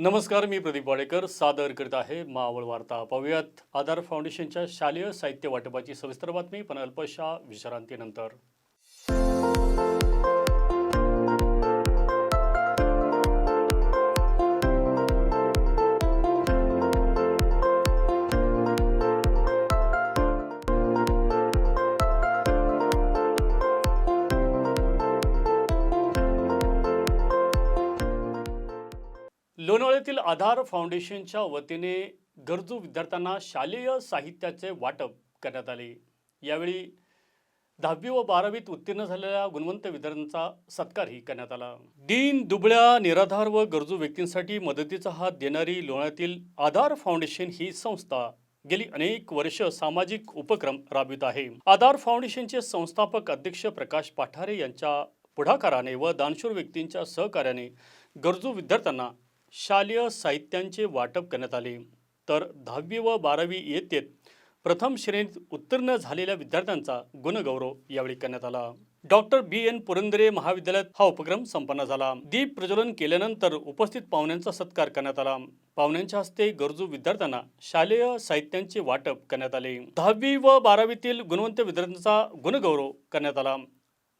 नमस्कार मी प्रदीप वाडेकर. सादर करीत आहे मावळ वार्ता. पाहूयात. आधार फाउंडेशनच्या शालेय साहित्य वाटपाची सविस्तर बातमी पण अल्पशा विश्रांतीनंतर. लोणावळ्यातील आधार फाउंडेशनच्या वतीने गरजू विद्यार्थ्यांना शालेय साहित्याचे वाटप करण्यात आले. यावेळी दहावी व बारावीत उत्तीर्ण झालेल्या गुणवंत विद्यार्थ्यांचा सत्कारही करण्यात आला. दीन दुबळ्या निराधार व गरजू व्यक्तींसाठी मदतीचा हात देणारी लोणातील आधार फाउंडेशन ही संस्था गेली अनेक वर्ष सामाजिक उपक्रम राबवित आहे. आधार फाउंडेशनचे संस्थापक अध्यक्ष प्रकाश पाठारे यांच्या पुढाकाराने व दानशूर व्यक्तींच्या सहकार्याने गरजू विद्यार्थ्यांना शालेय साहित्यांचे वाटप करण्यात आले. तर दहावी व बारावी इयत्तेत प्रथम श्रेणीत उत्तीर्ण झालेल्या विद्यार्थ्यांचा गुणगौरव यावेळी करण्यात आला. डॉक्टर बी. एन. पुरंदरे महाविद्यालयात हा उपक्रम संपन्न झाला. दीप प्रज्वलन केल्यानंतर उपस्थित पाहुण्यांचा सत्कार करण्यात आला. पाहुण्यांच्या हस्ते गरजू विद्यार्थ्यांना शालेय साहित्यांचे वाटप करण्यात आले. दहावी व बारावीतील गुणवंत विद्यार्थ्यांचा गुणगौरव करण्यात आला.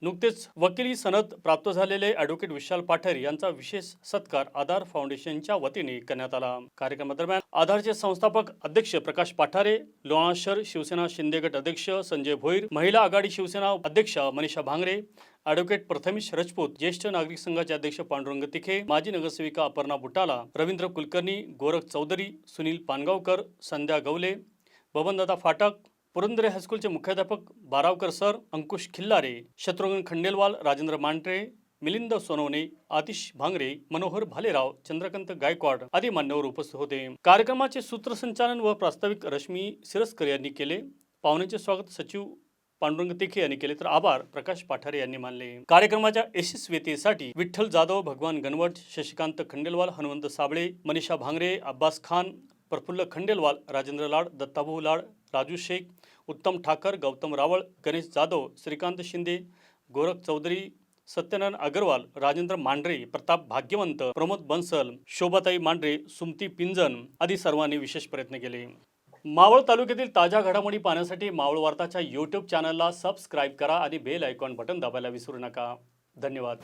नुकतेच वकिली सनद प्राप्त झालेले ॲडव्होकेट विशाल पाठर यांचा विशेष सत्कार आधार फाउंडेशनच्या वतीने करण्यात आला. कार्यक्रमादरम्यान आधारचे संस्थापक अध्यक्ष प्रकाश पाठारे लोणा शहर शिवसेना शिंदे गट अध्यक्ष संजय भोईर महिला आघाडी शिवसेना अध्यक्ष मनीषा भांगरे ॲडव्होकेट प्रथमेश रजपूत ज्येष्ठ नागरिक संघाचे अध्यक्ष पांडुरंग तिखे माजी नगरसेविका अपर्णा बुटाला रवींद्र कुलकर्णी गोरख चौधरी सुनील पानगावकर संध्या गवले बबनदादा फाटक पुरंदरे हायस्कूलचे मुख्याध्यापक बारावकर सर अंकुश खिल्लारे शत्रुघ्न खंडेलवाल राजेंद्र मांढरे मिलिंद सोनवणे आतिश भांगरे मनोहर भालेराव चंद्रकांत गायकवाड आदी मान्यवर उपस्थित होते. कार्यक्रमाचे सूत्रसंचालन व प्रास्ताविक रश्मी सिरस्कर यांनी केले. पाहुण्याचे स्वागत सचिव पांडुरंग तिखे यांनी केले. तर आभार प्रकाश पाठारे यांनी मानले. कार्यक्रमाच्या यशस्वीतेसाठी विठ्ठल जाधव भगवान गणवट शशिकांत खंडेलवाल हनुमंत साबळे मनीषा भांगरे अब्बास खान प्रफुल्ल खंडेलवाल राजेंद्र लाड दत्ताभाऊ लाड राजू शेख उत्तम ठाकर गौतम रावळ गणेश जाधव श्रीकांत शिंदे गोरख चौधरी सत्यनारायण अग्रवाल राजेंद्र मांढरे प्रताप भाग्यवंत प्रमोद बन्सल शोभाताई मांढरे सुमती पिंजन आदी सर्वांनी विशेष प्रयत्न केले. मावळ तालुक्यातील ताज्या घडामोडी पाहण्यासाठी मावळ वार्ताच्या यूट्यूब चॅनलला सबस्क्राईब करा आणि बेल आयकॉन बटन दाबायला विसरू नका. धन्यवाद.